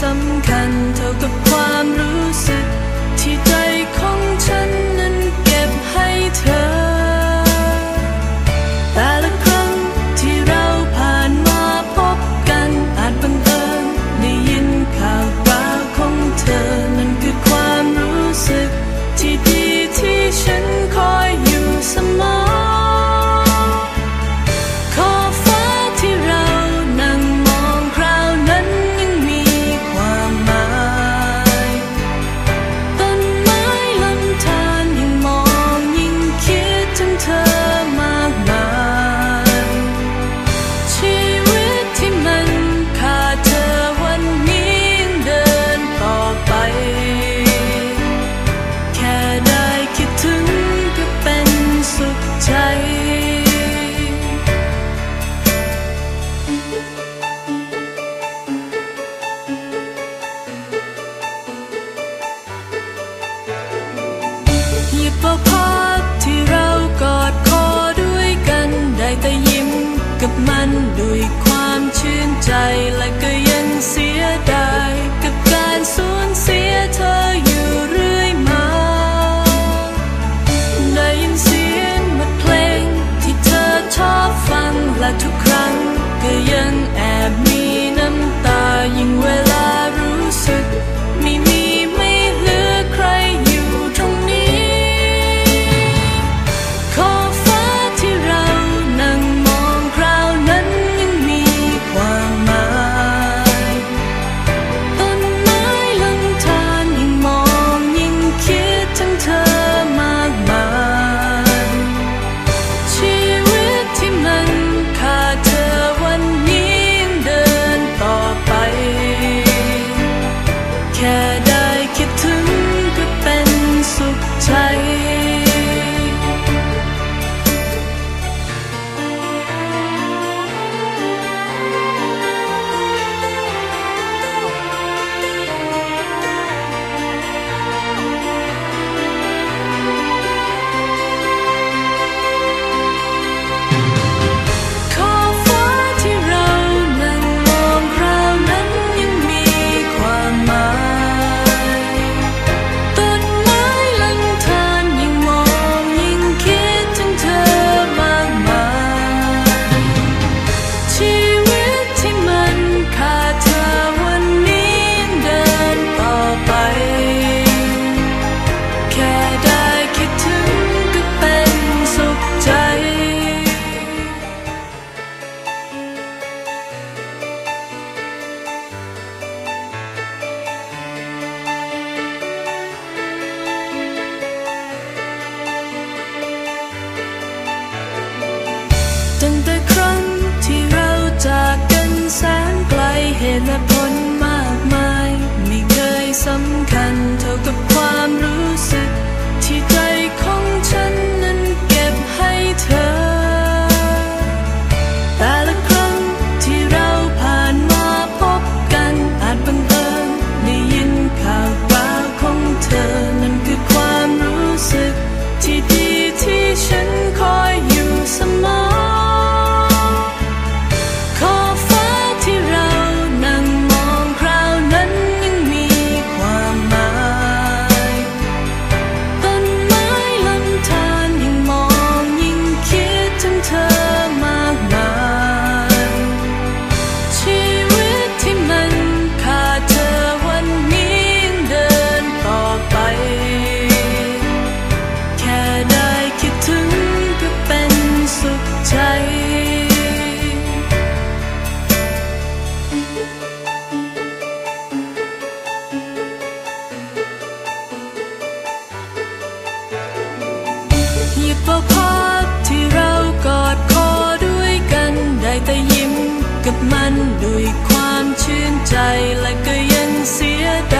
some ที่เรากอดคอด้วยกันได้แต่ยิ้มกับมันด้วยความชื่นใจและก็ยังเสียดาย 看透个。 หยุดว่าภาพที่เรากอดคอด้วยกัน ได้แต่ยิ้มกับมันด้วยความชื่นใจและก็ยังเสียดา